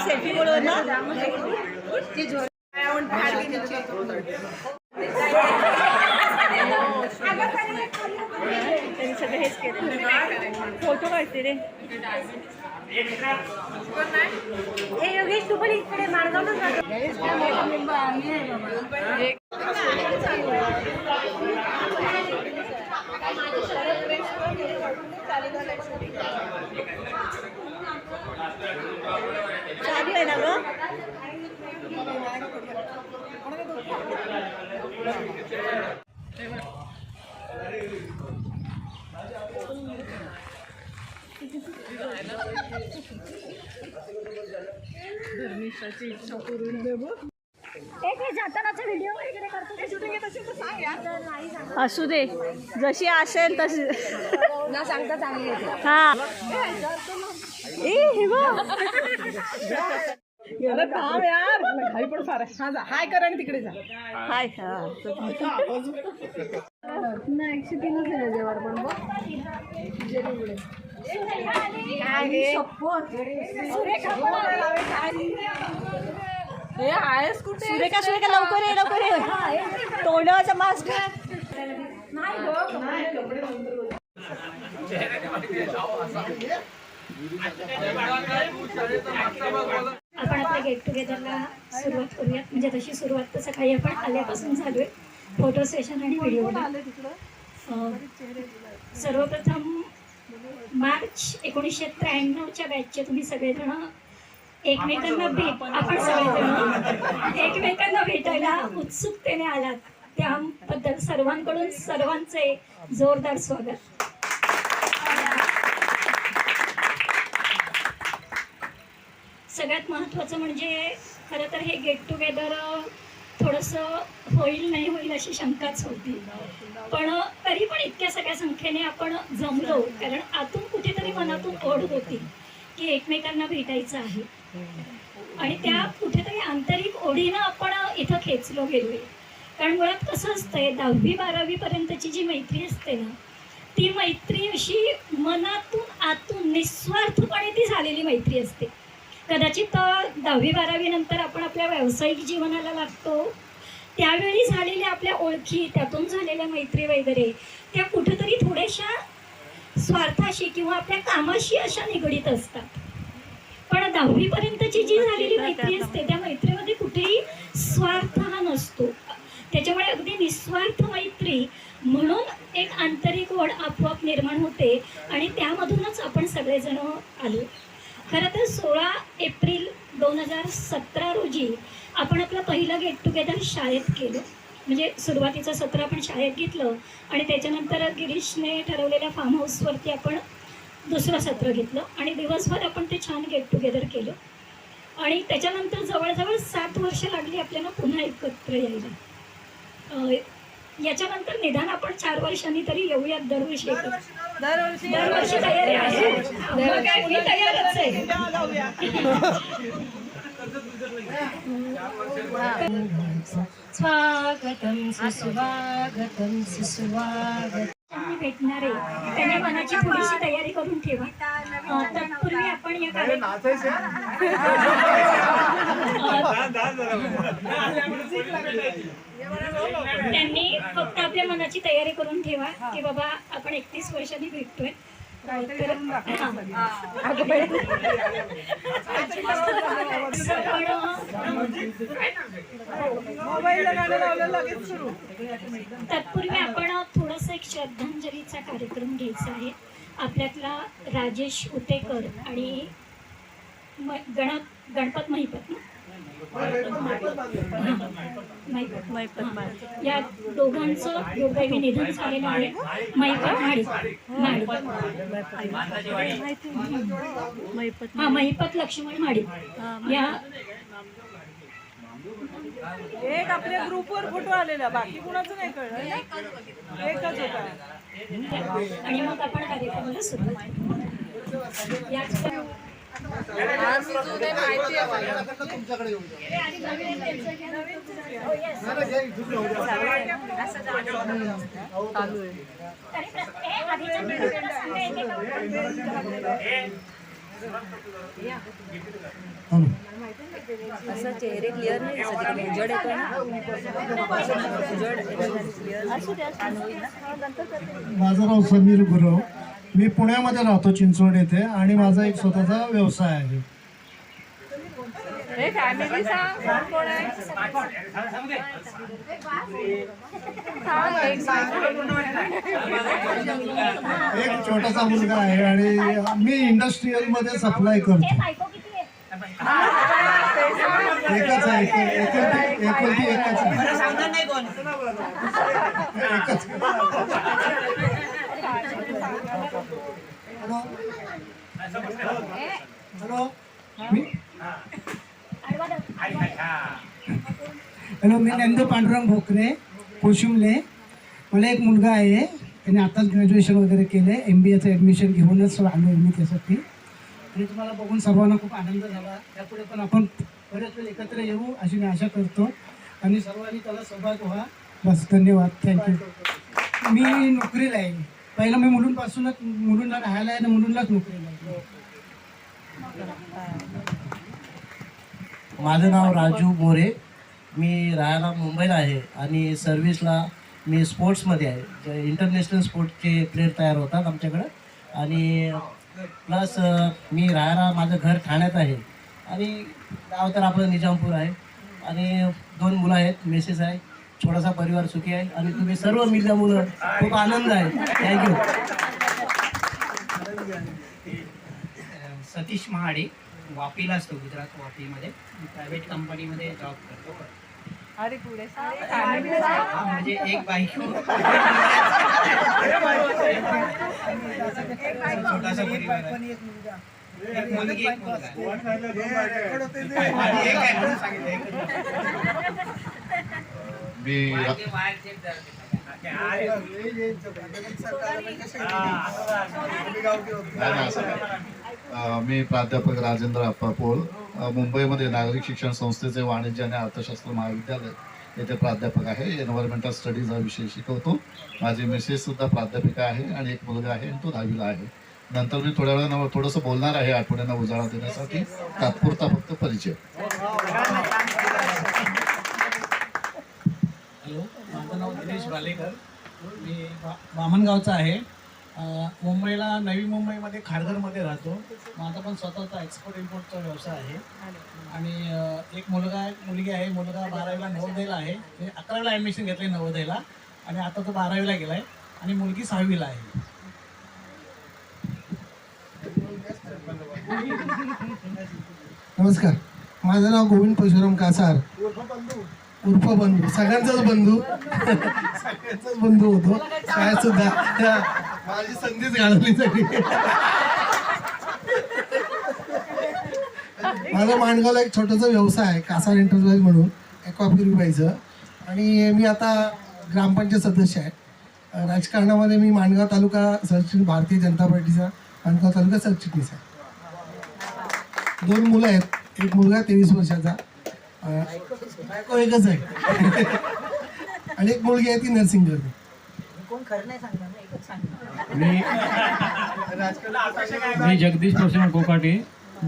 Selfie बोलव ना त्यांनी सगळं हेच केलं फोटो काढते रे हे योगेश तू पण इकडे माणगावला चालू आहे ना ग एक जातानाचा व्हिडिओ वगैरे करतो. ते शूटिंग येत असेल तर सांग यार. नाही सांग असू दे. जशी असेल तशी. ना सांगता चांगली हा. ए हे बघ. थांब यार. घाई पण फार हा जा. हाय कर आणि तिकडे जा. हाय हा. ना एकशे तीनच आहे जेवण पण बघ. हे आहेस कुठे? सुरेखा सुरेखा लवकर ये लवकर ये. तोंडाचा मास्क आपण आपल्या गेट टुगेदरला सुरुवात करूयात. म्हणजे तशी सुरुवात तर सकाळी आपण आल्यापासून झालोय फोटो सेशन आणि व्हिडिओ सर्वप्रथम मार्च एकोणीसशे त्र्याण्णवच्या बॅचचे तुम्ही सगळेजण एकमेकांना भेट आपण सगळेजण एकमेकांना भेटायला उत्सुकतेने आलात. त्याबद्दल सर्वांकडून सर्वांचे जोरदार स्वागत. सगळ्यात महत्त्वाचं म्हणजे खरं तर हे गेट टुगेदर थोडंसं होईल नाही होईल अशी शंकाच होती. पण तरी पण इतक्या सगळ्या संख्येने आपण जमलो कारण आतून कुठेतरी मनातून ओढ होती की एकमेकांना भेटायचं आहे. आणि त्या कुठेतरी आंतरिक ओढीनं आपण इथं खेचलो गेलोय. कारण मुळात कसं असतंय दहावी बारावीपर्यंतची जी मैत्री असते ना ती मैत्री अशी मनातून आतून निस्वार्थपणे ती झालेली मैत्री असते. कदाचित दहावी बारावी नंतर आपण आपल्या व्यावसायिक जीवनाला लागतो. त्यावेळी झालेल्या आपल्या ओळखी त्यातून झालेल्या मैत्री वगैरे त्या कुठेतरी थोड्याशा स्वार्थाशी किंवा आपल्या कामाशी अशा निगडीत असतात. पण दहावीपर्यंतची जी झालेली मैत्री असते त्या मैत्रीमध्ये कुठेही स्वार्थ हा नसतो त्याच्यामुळे अगदी निस्वार्थ मैत्री म्हणून एक आंतरिक ओढ आपोआप निर्माण होते आणि त्यामधूनच आपण सगळेजण आलो खरं तर सोळा एप्रिल दोन हजार सतरा रोजी आपण आपलं पहिलं गेट टुगेदर शाळेत केलं म्हणजे सुरुवातीचं सत्र आपण शाळेत घेतलं आणि त्याच्यानंतर गिरीशने ठरवलेल्या फार्म हाऊसवरती आपण दुसरं सत्र घेतलं आणि दिवसभर आपण ते छान गेट टुगेदर केलं. आणि त्याच्यानंतर जवळजवळ सात वर्ष लागली आपल्याला पुन्हा एकत्र यायला. अं, याच्यानंतर निदान आपण चार वर्षांनी तरी येऊयात दरवर्षी. दरवर्षी तयारी आहे. मी तयारच आहे. स्वागतम सुस्वागतम सुस्वागतम. त्यांनी भेटणार. आहे त्यांनी मनाची थोडीशी तयारी करून ठेवा. तत्पूर्वी आपण या त्यांनी फक्त आपल्या मनाची तयारी करून ठेवा की बाबा आपण एकतीस वर्षांनी भेटतोय. तत्पूर्वी आपण थोडंसं एक श्रद्धांजलीचा कार्यक्रम घ्यायचा आहे. आपल्यातला राजेश उतेकर आणि म- गण गणपत महिपत ना? महिपत या दोघांचं दुर्दैवी निधन झालेलं आहे. महिपत माडी माडी हा महिपत लक्ष्मण माडी या एक आपल्या ग्रुपवर फोटो आलेला बाकी कुणाचं नाही कळलं? एकच होता. आणि मग आपण कार्यक्रमाला सुरुवात. असं चेहरे क्लिअर नाही दिसत इकडे उजेड येतो ना उजेड माझं नाव समीर गुरव. मी पुण्यामध्ये राहतो चिंचवड येथे आणि माझा एक स्वतःचा व्यवसाय आहे. फॅमिली सांग कोण कोण आहे? एक छोटासा मुलगा आहे आणि मी इंडस्ट्रीयलमध्ये सप्लाय करतो. हे बायको किती आहे एकच आहे एकच आहे एकच. Hello hello. हॅलो मी नंद पांडुरंग भोकरे कोशिमले मला एक मुलगा आहे त्याने आताच ग्रॅज्युएशन वगैरे केलं आहे एम बी एचं ॲडमिशन घेऊनच आलो आहे मी त्यासाठी. आणि तुम्हाला बघून सर्वांना खूप आनंद झाला. त्यापुढे पण आपण बरेच वेळ एकत्र येऊ अशी मी आशा करतो. आणि सर्वांनी त्याला सहभाग व्हा. बस धन्यवाद. थँक्यू मी नोकरीला आहे. पहिलं मी मुलूंपासूनच मुलूंना राहायला आहे आणि मुलूंनाच नोकरी माझं नाव राजू मोरे. मी राहायला मुंबईला आहे आणि सर्व्हिसला मी स्पोर्ट्समध्ये आहे. इंटरनॅशनल स्पोर्ट्सचे प्लेयर तयार होतात आमच्याकडं. आणि प्लस मी राहायला माझं घर ठाण्यात आहे. आणि गाव तर आपलं निजामपूर आहे. आणि दोन मुलं आहेत मेसेस आहे. छोटासा परिवार सुखी आहे. आणि तुम्ही सर्व मिळल्या मुलं खूप आनंद आहे. थँक्यू सतीश महाडे वापीला असतो गुजरात वापीमध्ये. प्रायव्हेट कंपनीमध्ये जॉब करतो. अरे पुढे हा म्हणजे एक बायको. छोटासा परिवार. एक मुलगी. एक मुलगा आणि एक आहे म्हणून सांगितलं, एक मी प्राध्यापक राजेंद्र अप्पा पोळ अं, मुंबईमध्ये नागरिक शिक्षण संस्थेचे वाणिज्य आणि अर्थशास्त्र महाविद्यालय येथे प्राध्यापक आहे. एन्व्हायरमेंटल स्टडीज हा विषय शिकवतो. माझी मिसेस सुद्धा प्राध्यापिका आहे आणि एक मुलगा आहे आणि तो दहावीला आहे. नंतर मी थोड्या वेळानं थोडंसं बोलणार आहे आठवड्यांना उजाळा देण्यासाठी. तात्पुरता फक्त परिचय हॅलो माझं भालेकर मी वामनगावचा आहे. मुंबईला नवी मुंबईमध्ये खारघरमध्ये राहतो. माझा पण स्वतःचा एक्सपोर्ट इम्पोर्टचा व्यवसाय आहे. आणि एक मुलगा मुलगी आहे. मुलगा बारावीला नवोदयला आहे. म्हणजे अकरावीला ॲडमिशन घेतलं आहे नवोदयला. आणि आता तो बारावीला गेला आहे आणि मुलगी सहावीला आहे. नमस्कार. माझं नाव गोविंद परशुराम कासार. उर्फ बंधू सगळ्यांचाच बंधू. सगळ्यांचाच बंधू होतो. काय सुद्धा. त्या माझी संधीच घालवली सगळी. माझा माणगावला एक छोटासा व्यवसाय आहे कासार एंटरप्राईज म्हणून एक्वा आणि मी आता ग्रामपंचायत सदस्य आहे. राजकारणामध्ये मी माणगाव तालुका सरचिटणीस भारतीय जनता पार्टीचा माणगाव तालुका सरचिटणीस आहे. दोन मुलं आहेत. एक मुलगा तेवीस वर्षाचा. बायको एकच आहे. आणि एक मुलगी आहे ती नर्सिंग करते कोण खरं नाही सांगणार ना एकच सांगणार. मी मी जगदीश परशुराम कोकाटे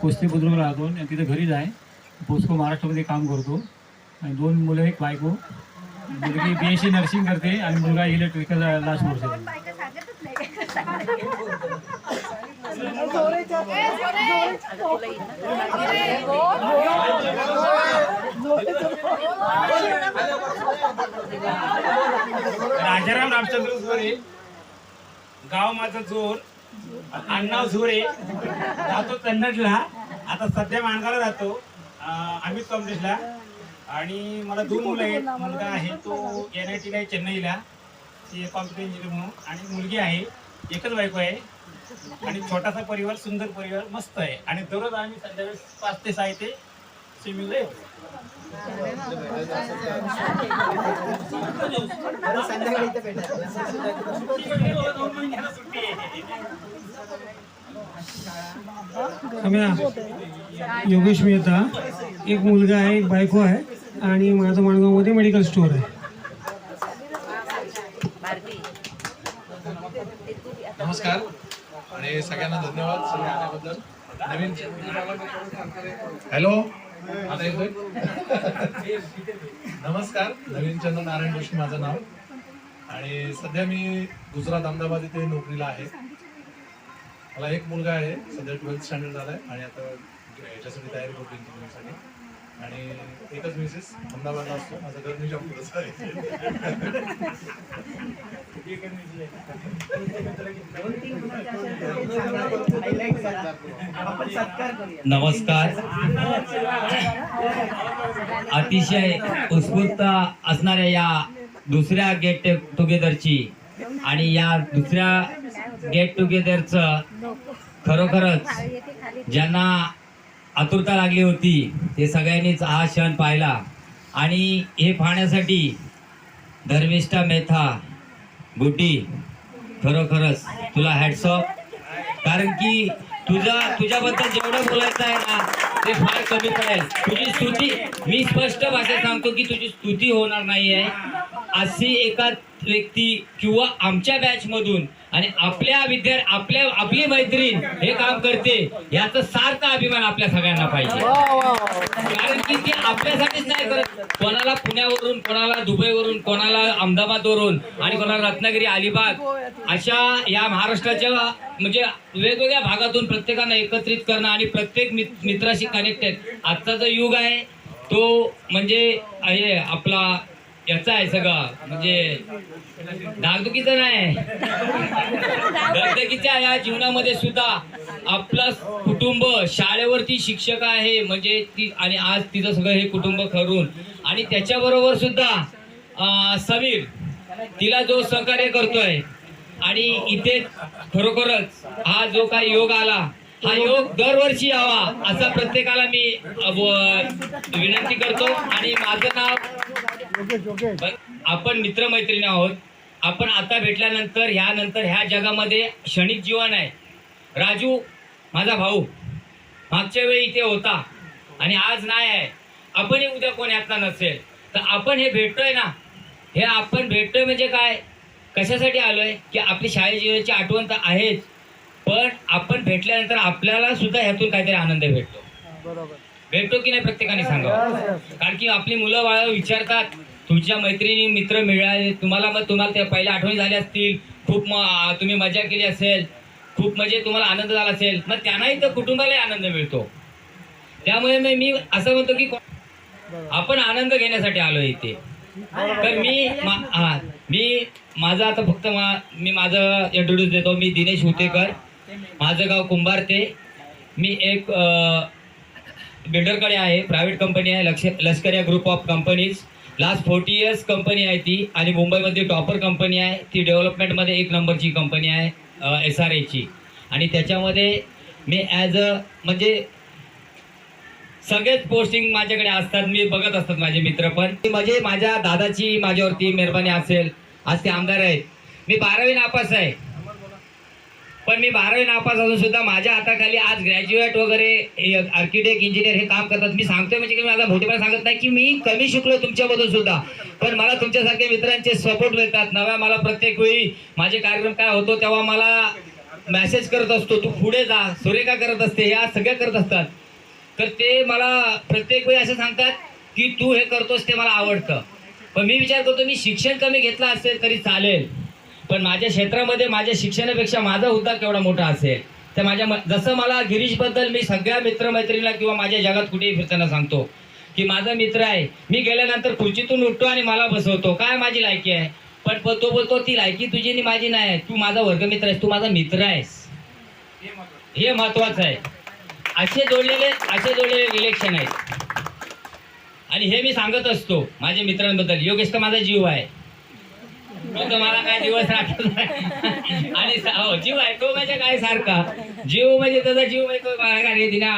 कुस्ती बुद्रुक राहतो आणि तिथे घरीच आहे. पोस्को महाराष्ट्रामध्ये काम करतो. आणि दोन मुलं एक बायको. मुलगी बी एस सी नर्सिंग करते आणि मुलगा इलेक्ट्रिकल लास्ट वर्ष बायका सांगतच नाही राजाराम रामचंद्र झोरे गाव माझा जोर आडनाव झोरे राहतो कन्नडला. आता सध्या माणगावला राहतो अमित कॉम्प्लेक्सला. आणि मला दोन मुलं आहेत. मुलगा आहे तो एन आय टीला आहे चेन्नईला. ते कॉम्प्युटर इंजिनियर म्हणून. आणि मुलगी आहे एकच बायको आहे. आणि छोटासा परिवार सुंदर परिवार मस्त आहे. आणि दररोज आम्ही संध्याकाळी पाच ते सहा ते स्विमिंगला येतो. योगेश मेहता एक मुलगा आहे एक बायको आहे आणि माझं माणगावमध्ये मेडिकल स्टोअर आहे. नमस्कार. आणि सगळ्यांना धन्यवाद सगळे आल्याबद्दल. नवीन हॅलो? आता येतोय? नमस्कार नवीन चंद्र नारायण जोशी माझं नाव. आणि सध्या मी गुजरात अहमदाबाद इथे नोकरीला आहे. मला एक मुलगा आहे सध्या ट्वेल्थ स्टँडर्ड झाला आहे आणि आता याच्यासाठी तयारी करतो इंजिनिअरिंगसाठी आणि एकच मिसेस अहमदाबादला असतो. माझं घर मी जॉब आहे. नमस्कार. अतिशय उत्स्फूर्त असणाऱ्या या दुसऱ्या गेट टुगेदरची आणि या दुसऱ्या गेट टुगेदरचं खरोखरच ज्यांना आतुरता लागली होती. ते सगळ्यांनीच हा क्षण पाहिला. आणि हे पाहण्यासाठी धर्मिष्ठा मेथा गुटी खरोखरच तुला हॅडसॉप कारण की तुझा तुझ्याबद्दल जेवढं बोलायचं आहे ना ते फार कमी पडेल. तुझी स्तुती मी स्पष्ट भाषेत सांगतो की तुझी स्तुती होणार नाही आहे अशी एका व्यक्ती किंवा आमच्या बॅच मधून आणि आपल्या विद्या आपल्या आपली मैत्रीण हे काम करते याचा सार्थ अभिमान आपल्या सगळ्यांना पाहिजे. कारण की ती आपल्यासाठीच नाही करत. कोणाला पुण्यावरून कोणाला दुबईवरून कोणाला अहमदाबादवरून आणि कोणाला रत्नागिरी अलिबाग अशा या महाराष्ट्राच्या म्हणजे वेगवेगळ्या भागातून प्रत्येकानं एकत्रित करणं आणि प्रत्येक मित- मित्राशी कनेक्टेड आजचा जो युग आहे तो म्हणजे आपला याचा आहे सगळं. म्हणजे धाकधुकीचं नाही. दगदगीच्या या जीवनामध्ये सुद्धा आपलं कुटुंब शाळेवरती शिक्षक आहे. म्हणजे ती आणि आज तिचं सगळं हे कुटुंब खरून आणि त्याच्याबरोबर सुद्धा समीर तिला जो सहकार्य करतोय. आणि इथे खरोखरच हा जो काही योग आला हा योग दरवर्षी यावा असा प्रत्येकाला मी विनंती करतो. आणि माझं नाव आपण मित्रमैत्रिणी आहोत. आपण आता भेटल्यानंतर ह्यानंतर ह्या जगामध्ये क्षणिक जीवन आहे. राजू माझा भाऊ मागच्या वेळी इथे होता आणि आज नाही आहे. आपणही उद्या कोण यातला नसेल. तर आपण हे भेटतोय ना? हे आपण भेटतोय म्हणजे काय? कशासाठी आलोय? की आपली शाळे जीवनाची आठवण तर आहेच पण आपण भेटल्यानंतर आपल्याला सुद्धा ह्यातून काहीतरी आनंद भेटतो. भेटतो की नाही प्रत्येकाने सांगावं? कारण की आपली मुलं बाळ विचारतात तुमच्या मैत्रिणी मित्र मिळाले. तुम्हाला मग तुम्हाला त्या पहिल्या आठवणी झाल्या असतील. खूप म- तुम्ही मजा केली असेल. खूप म्हणजे तुम्हाला आनंद झाला असेल. मग त्यांनाही तर कुटुंबालाही आनंद मिळतो. त्यामुळे मग मी असं म्हणतो की आपण आनंद घेण्यासाठी आलो इथे. तर मी हा मी माझं आता फक्त मा- मी माझं इंट्रोड्यूस देतो. मी दिनेश हुतेकर. माझं गाव कुंभारते. मी एक बिल्डरकडे आहे. प्रायव्हेट कंपनी आहे. Laksh Lashkar group of companies. Last forty years company आहे ती आणि मुंबईमध्ये टॉपर कंपनी आहे. ती डेव्हलपमेंटमध्ये एक नंबरची कंपनी आहे एस आर एची आणि त्याच्यामध्ये मी ॲज अ म्हणजे सगळेच पोस्टिंग माझ्याकडे असतात मी बघत असतात माझे मित्र पण. म्हणजे माझ्या दादाची माझ्यावरती मेहरबानी असेल. आज ते आमदार आहेत. मी बारावी नापास आहे. पण मी बारावी नापास असून सुद्धा माझ्या हाताखाली आज ग्रॅज्युएट वगैरे आर्किटेक्ट इंजिनियर हे काम करतात. मी सांगतोय म्हणजे की मला मोठेपणा सांगत नाही की मी कमी शिकलो तुमच्यामधून सुद्धा. पण मला तुमच्यासारख्या मित्रांचे सपोर्ट मिळतात. नव्या मला प्रत्येक वेळी माझे कार्यक्रम काय होतो तेव्हा मला मेसेज करत असतो तू पुढे जा सुरेखा करत असते या सगळ्या करत असतात. तर ते मला प्रत्येक वेळी असं सांगतात की तू हे करतोस ते मला आवडतं. पण मी विचार करतो मी शिक्षण कमी घेतलं असेल तरी चालेल. पण माझ्या क्षेत्रामध्ये माझ्या शिक्षणापेक्षा माझा उद्धार केवढा मोठा असेल? तर माझ्या म- जसं मला गिरीशबद्दल मी सगळ्या मित्रमैत्रिणीला किंवा माझ्या जगात कुठेही फिरताना सांगतो की माझा मित्र आहे. मी गेल्यानंतर खुर्चीतून उठतो आणि मला बसवतो. काय माझी लायकी आहे? पण तो बोलतो ती लायकी तुझी आणि माझी नाही आहे. तू माझा वर्गमित्र आहेस. तू माझा मित्र आहेस. हे महत्वाचं आहे. असे जोडलेले असे जोडलेले रिलेक्शन आहेत. आणि हे मी सांगत असतो माझ्या मित्रांबद्दल. योगेश तर माझा जीव आहे. तो तुम्हाला काय दिवस राखत नाही. आणि हो जीव आहे तो म्हणजे काय सारखा जीव म्हणजे त्याचा जीव म्हणजे तो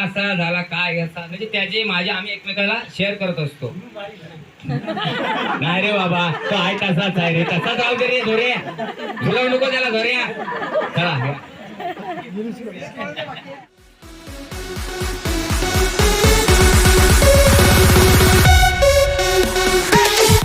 असा झाला काय असा. म्हणजे त्याचे माझे आम्ही एकमेकाला शेअर करत असतो. नाही रे बाबा तो आहे तसाच आहे रे. तसाच राहू दे रे धोरे. झुलवू नको त्याला धोरे. चला